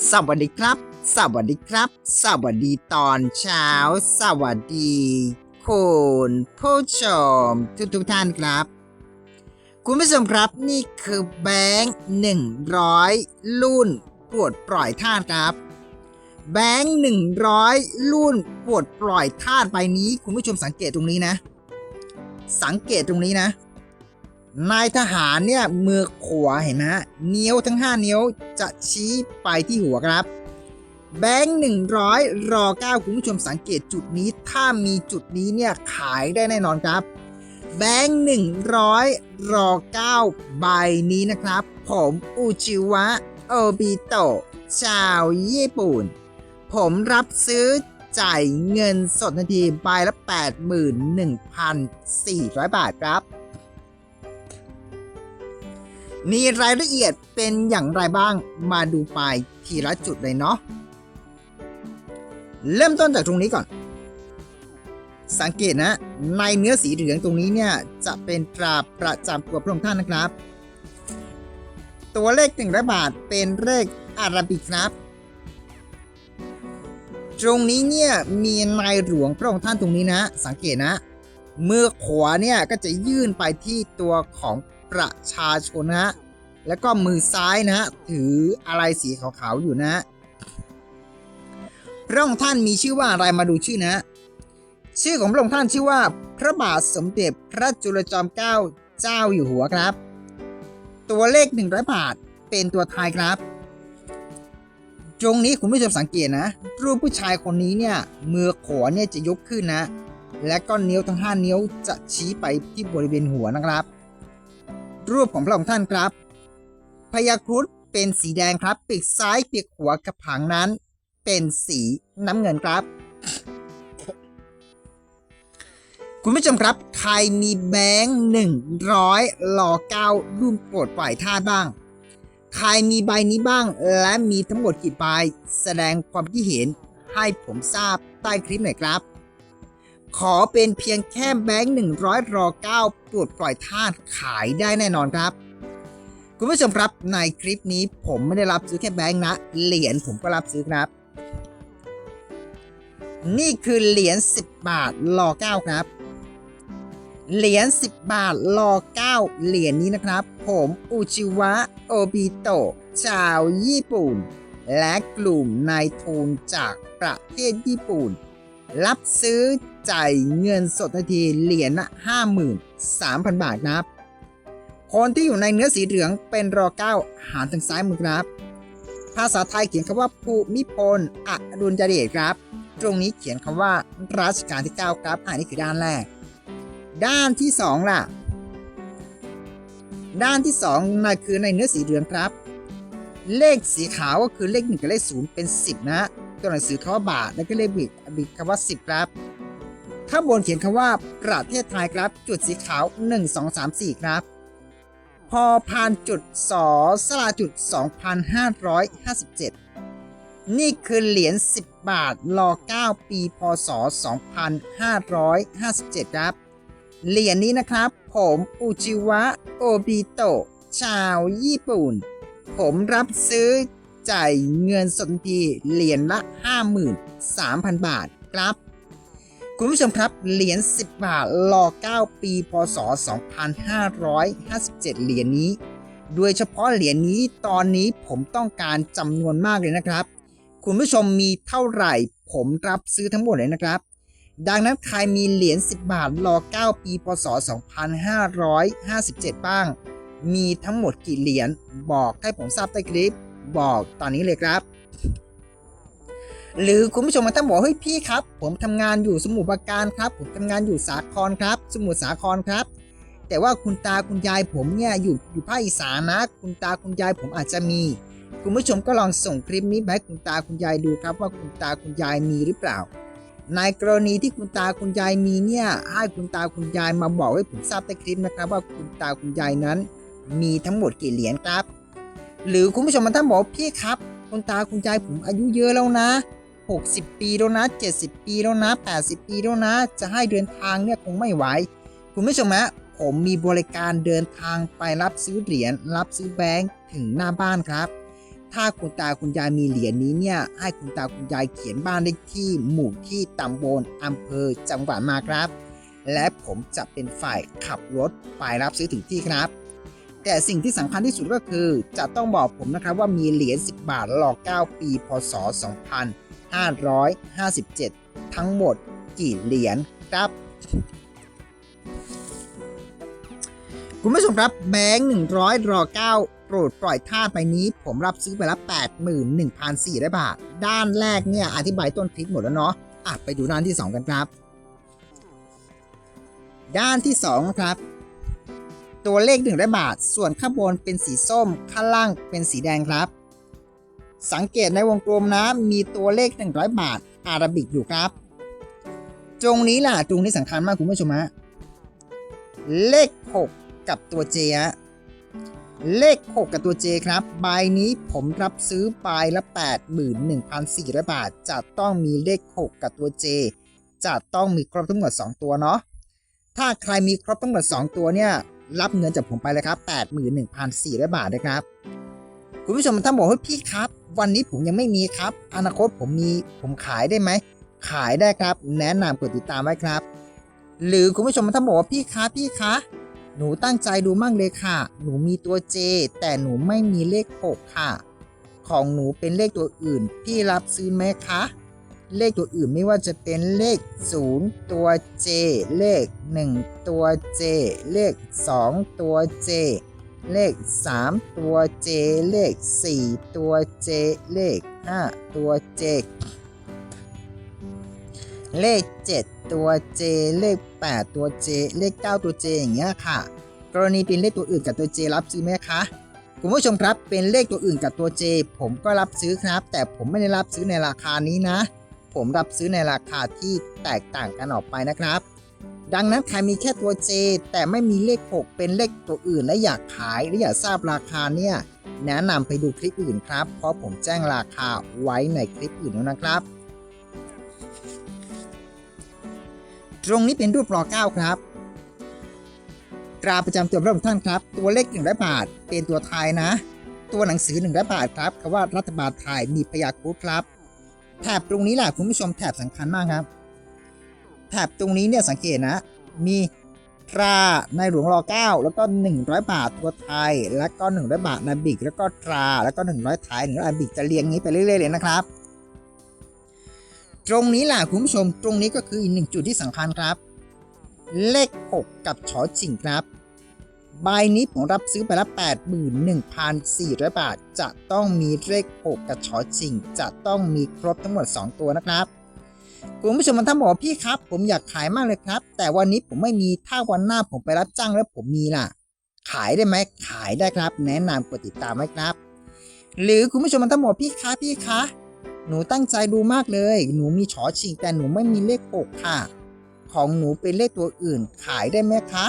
สวัสดีครับ สวัสดีครับ สวัสดีตอนเช้า สวัสดีคุณผู้ชมทุกทุกท่านครับ คุณผู้ชมครับนี่คือแบงค์หนึ่งร้อยรุ่นปวดปล่อยท่านครับ แบงค์หนึ่งร้อยรุ่นปวดปล่อยท่านใบนี้ คุณผู้ชมสังเกตตรงนี้นะ สังเกตตรงนี้นะ นายทหารเนี่ยมือขวาเห็นไหมฮะนิ้วทั้ง 5 นิ้วจะชี้ไปที่หัวครับ แบงค์หนึ่งร้อยรอเก้าคุณผู้ชมสังเกตจุดนี้ถ้ามีจุดนี้เนี่ยขายได้แน่นอนครับ แบงค์หนึ่งร้อยรอเก้าใบนี้นะครับ ผมอุจิวะโอบิโตะชาวญี่ปุ่น ผมรับซื้อจ่ายเงินสดทันทีใบละ 81,400 บาทครับ มีรายละเอียดเป็นอย่างไรบ้างมาดูไปทีละจุดเลยเนาะเริ่มต้นจากตรงนี้ก่อน สังเกตนะ ในเนื้อสีเหลืองตรงนี้เนี่ยจะเป็นตราประจำตัวพระองค์ท่านนะครับ ตัวเลขหนึ่งร้อยบาทเป็นเลขอาราบิกครับ ตรงนี้เนี่ยมีนายหลวงพระองค์ท่านตรงนี้นะ สังเกตนะ มือขวาเนี่ยก็จะยื่นไปที่ตัวของ ประชาชนนะฮะแล้วก็มือซ้ายนะฮะถืออะไรสีขาวๆอยู่นะฮะพระองค์ท่านมีชื่อว่าอะไรมาดูชื่อนะ ชื่อของพระองค์ท่านชื่อว่า พระบาทสมเด็จพระจุลจอมเกล้าเจ้าอยู่หัวครับ ตัวเลขหนึ่งร้อยบาทเป็นตัวไทายครับ ตรงนี้คุณผู้ชมสังเกตนะ รูปผู้ชายคนนี้เนี่ยมือขวาเนี่ยจะยกขึ้นนะ และก็นิ้วทั้ง5นิ้วจะชี้ไปที่บริเวณหัวนะครับ รูปของพระองค์ท่านครับพญาครุฑเป็นสีแดงครับปีกซ้ายปีกขวากระผังนั้น เป็นสีน้ำเงินครับ คุณผู้ชมครับ ใครมีแบงค์หนึ่งร้อยลอเก้ารุ่นโปรดปล่อยท่าบ้าง ใครมีใบนี้บ้างและมีทั้งหมดกี่ใบแสดงความคิดเห็นให้ผมทราบใต้คลิปหน่อยครับ ขอเป็นเพียงแค่แบงค์หนึ่งร้อยรอเก้าปลดปล่อยทาสขายได้แน่นอนครับ คุณผู้ชมครับในคลิปนี้ผมไม่ได้รับซื้อแค่แบงค์นะ เหรียญผมก็รับซื้อครับ นี่คือเหรียญ10 บาทรอเก้าครับ เหรียญ10 บาทรอเก้าเหรียญนี้นะครับ ผมอุจิวะโอบิโตะชาวญี่ปุ่น และกลุ่มนายทุนจากประเทศญี่ปุ่น รับซื้อ จ่ายเงินสดทันทีเหรียญละ53,000 บาทนะครับ คนที่อยู่ในเนื้อสีเหลืองเป็นรอเก้าหารทางซ้ายมือครับ ภาษาไทยเขียนคำว่าภูมิพลอดุลยเดชครับ ตรงนี้เขียนคำว่ารัชกาลที่9ครับอันนี้คือด้านแรก ด้านที่2ล่ะ ด้านที่2นั่นคือในเนื้อสีเหลืองครับ เลขสีขาวก็คือเลขหนึ่งกับเลขศูนย์เป็น 10 นะตัวหนังสือคำว่าบาทแล้วก็เลขบิดบิดคำว่า 10 ครับ ข้างบนเขียนคำว่าประเทศไทยครับ จุดสีขาว 1 2 3 4 ครับ พอพานจุดสอสลาจุด 2,557 นี่คือเหรียญ 10 บาทรอ9ปีพศ 2557 ครับ เหรียญนี้นะครับ ผมอุจิวะโอบิโตะชาวญี่ปุ่น ผมรับซื้อจ่ายเงินสดทันทีเหรียญละ 53,000 บาทครับ คุณผู้ชมครับ เหรียญ 10 บาทรอ 9 ปี พศ 2557 เหรียญนี้ โดยเฉพาะเหรียญนี้ตอนนี้ผมต้องการจำนวนมากเลยนะครับ คุณผู้ชมมีเท่าไหร่ ผมรับซื้อทั้งหมดเลยนะครับ ดังนั้นใครมีเหรียญ 10 บาทรอ 9 ปี พศ 2557 บ้าง มีทั้งหมดกี่เหรียญ บอกให้ผมทราบใต้คลิป บอกตอนนี้เลยครับ หรือคุณผู้ชมมาท่านบอกเฮ้ยพี่ครับ ผมทำงานอยู่สมุทรปราการครับ ผมทำงานอยู่สาครครับ สมุทรสาครครับ แต่ว่าคุณตาคุณยายผมเนี่ยอยู่อยู่ภาคอีสานนะ คุณตาคุณยายผมอาจจะมี คุณผู้ชมก็ลองส่งคลิปนี้ไปให้คุณตาคุณยายดูครับ ว่าคุณตาคุณยายมีหรือเปล่า ในกรณีที่คุณตาคุณยายมีเนี่ยให้คุณตาคุณยายมาบอกให้ผมทราบในคลิปนะครับ ว่าคุณตาคุณยายนั้น มีทั้งหมดกี่เหรียญครับ หรือคุณผู้ชมมาท่านบอกพี่ครับคุณตาคุณยายผมอายุเยอะแล้วนะ 60 ปีแล้วนะ 70 ปีแล้วนะ 80 ปีแล้วนะ จะให้เดินทางเนี่ยคงไม่ไหว คุณผู้ชมฮะผมมีบริการเดินทางไปรับซื้อเหรียญรับซื้อแบงค์ถึงหน้าบ้านครับ ถ้าคุณตาคุณยายมีเหรียญนี้เนี่ยให้คุณตาคุณยายเขียนบ้านเลขที่หมู่ที่ตำบลอำเภอจังหวัดมาครับ และผมจะเป็นฝ่ายขับรถไปรับซื้อถึงที่ครับ แต่สิ่งที่สำคัญที่สุดก็คือ จะต้องบอกผมนะครับว่ามีเหรียญ10 บาทหลอก 9 ปีพศ 2557 ทั้งหมดกี่เหรียญครับ คุณผู้ชมครับแบงค์100 รอ 9 โปรดปล่อยท่าไปนี้ ผมรับซื้อไปแล้ว81,400 บาท ด้านแรกเนี่ย อธิบายต้นคลิปหมดแล้วเนาะอะไปดูด้านที่ 2 กันครับ ด้านที่ 2 ครับตัวเลข100บาท ส่วนข้างบนเป็นสีส้ม ข้างล่างเป็นสีแดงครับ สังเกตในวงกลมนะมีตัวเลข 100 บาทอาราบิกอยู่ครับ ตรงนี้ล่ะตรงนี้สำคัญมากคุณผู้ชมฮะเลข 6 กับตัว J ฮะเลข 6 กับตัว J ครับใบนี้ผมรับซื้อใบละ 81,400 บาท จะต้องมีเลข 6 กับตัว J จะต้องมีครบทั้งหมด 2 ตัวเนาะ ถ้าใครมีครบทั้งหมด 2 ตัวเนี่ย รับเงินจากผมไปเลยครับ 81,400 บาทนะครับ คุณผู้ชมถ้าบอกว่าพี่ครับ วันนี้ผมยังไม่มีครับ อนาคตผมมีผมขายได้ไหม ขายได้ครับ แนะนำกดติดตามไว้ครับ หรือคุณผู้ชมถ้าบอกว่าพี่คะพี่คะหนูตั้งใจดูมั่งเลยค่ะ หนูมีตัว J แต่หนูไม่มีเลข6ค่ะ ของหนูเป็นเลขตัวอื่น พี่รับซื้อไหมคะ เลขตัวอื่นไม่ว่าจะเป็นเลข 0 ตัว J เลข 1 ตัว J เลข 2 ตัว J เลข 3 ตัว J เลข 4 ตัว J เลข 5 ตัว J เลข 7 ตัว J เลข 8 ตัว J เลข 9 ตัว J อย่างเงี้ยค่ะ กรณีเป็นเลขตัวอื่นกับตัว J รับซื้อไหมคะคุณผู้ชมครับเป็นเลขตัวอื่นกับตัว J ผมก็รับซื้อครับ แต่ผมไม่ได้รับซื้อในราคานี้นะ ผมรับซื้อในราคาที่แตกต่างกันออกไปนะครับ ดังนั้นใครมีแค่ตัว J แต่ไม่มีเลข 6 เป็นเลขตัวอื่นและอยากขายหรืออยากทราบราคาเนี่ยแนะนำไปดูคลิปอื่นครับ เพราะผมแจ้งราคาไว้ในคลิปอื่นแล้วนะครับ ตรงนี้เป็นรูปรอเก้าครับตราประจำตัวพระองค์ท่านครับ ตัวเลขหนึ่งร้อยบาทเป็นตัวไทยนะ ตัวหนังสือหนึ่งร้อยบาทครับคำว่ารัฐบาลไทยมีพยาครุครับแถบตรงนี้แหละคุณผู้ชมแถบสำคัญมากครับ แถบตรงนี้เนี่ยสังเกตนะ มีตราในหลวงรอเก้าแล้วก็ 100 บาทตัวไทย แล้วก็ 100 บาทนาบิก แล้วก็ตรา แล้วก็ 100ไทย100อาบิกจะเรียงนี้ไปเรื่อยๆเลยนะครับ ตรงนี้แหละคุณผู้ชม ตรงนี้ก็คืออีกหนึ่งจุดที่สำคัญครับ เลข 6 กับชอชิงครับ ใบนี้ผมรับซื้อไปแล้ว81,400 บาท จะต้องมีเลข 6 กับชอชิงจะต้องมีครบทั้งหมด 2 ตัวนะครับ คุณผู้ชมมันท่านบอกพี่ครับ ผมอยากขายมากเลยครับ แต่วันนี้ผมไม่มีถ้าวันหน้าผมไปรับจ้างแล้วผมมีล่ะ ขายได้ไหมขายได้ครับ แนะนำกดติดตามไว้ครับ หรือคุณผู้ชมมันท่านบอกพี่คะพี่คะหนูตั้งใจดูมากเลย หนูมีชอชิงแต่หนูไม่มีเลขหกค่ะ ของหนูเป็นเลขตัวอื่น ขายได้ไหมคะ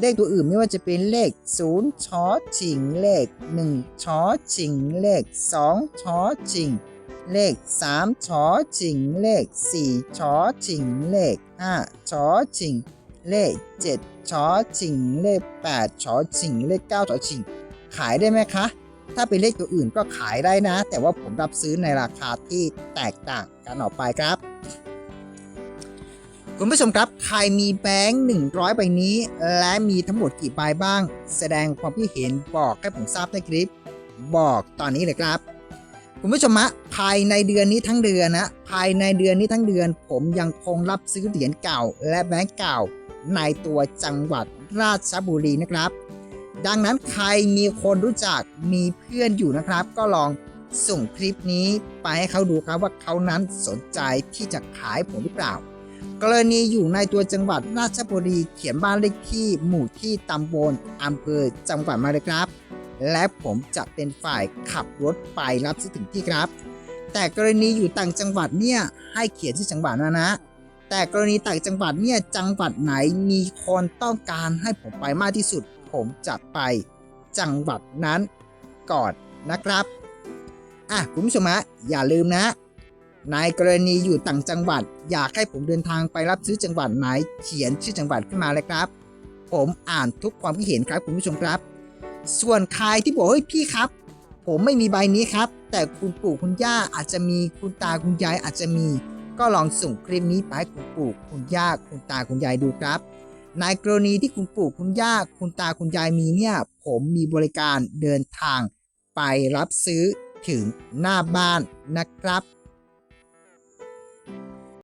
เลขตัวอื่นไม่ว่าจะเป็นเลข0ชอชิงเลข1ชอชิงเลข2ชอชิง เลข 3ชอชิงเลข 4ชอชิงเลข 5ชอชิงเลข 7ชอชิงเลข 8ชอชิงเลข 9ชอชิง ขายได้ไหมคะ ถ้าเป็นเลขตัวอื่นก็ขายได้นะ แต่ว่าผมรับซื้อในราคาที่แตกต่างกันออกไปครับคุณผู้ชมครับ ใครมีแบงค์100 ใบนี้ และมีทั้งหมดกี่ใบบ้าง แสดงความคิดเห็นบอกให้ผมทราบในคลิป บอกตอนนี้เลยครับ คุณผู้ชมฮะภายในเดือนนี้ทั้งเดือนนะภายในเดือนนี้ทั้งเดือน ผมยังคงรับซื้อเหรียญเก่า และแบงค์เก่า ในตัวจังหวัดราชบุรีนะครับ ดังนั้นใครมีคนรู้จักมีเพื่อนอยู่นะครับ ก็ลองส่งคลิปนี้ไปให้เขาดูครับว่าเขานั้นสนใจที่จะขายผมหรือเปล่า กรณีอยู่ในตัวจังหวัดราชบุรีเขียนบ้านเลขที่หมู่ที่ตำบลอำเภอจังหวัดมาเลยครับ และผมจะเป็นฝ่ายขับรถไปรับซื้อถึงที่ครับ แต่กรณีอยู่ต่างจังหวัดเนี่ยให้เขียนที่จังหวัดนะนะ แต่กรณีต่างจังหวัดเนี่ยจังหวัดไหนมีคนต้องการให้ผมไปมากที่สุด ผมจะไปจังหวัดนั้นก่อนนะครับอะคุณผู้ชมฮะอย่าลืมนะในกรณีอยู่ต่างจังหวัด อยากให้ผมเดินทางไปรับซื้อจังหวัดไหน เขียนชื่อจังหวัดขึ้นมาเลยครับ ผมอ่านทุกความคิดเห็นครับคุณผู้ชมครับ ส่วนใครที่บอกเฮ้ยพี่ครับ ผมไม่มีใบนี้ครับ แต่คุณปู่คุณย่าอาจจะมีคุณตาคุณยายอาจจะมี ก็ลองส่งคลิปนี้ไปให้คุณปู่คุณย่าคุณตาคุณยายดูครับ ในกรณีที่คุณปู่คุณย่าคุณตาคุณยายมีเนี่ย ผมมีบริการเดินทางไปรับซื้อถึงหน้าบ้านนะครับ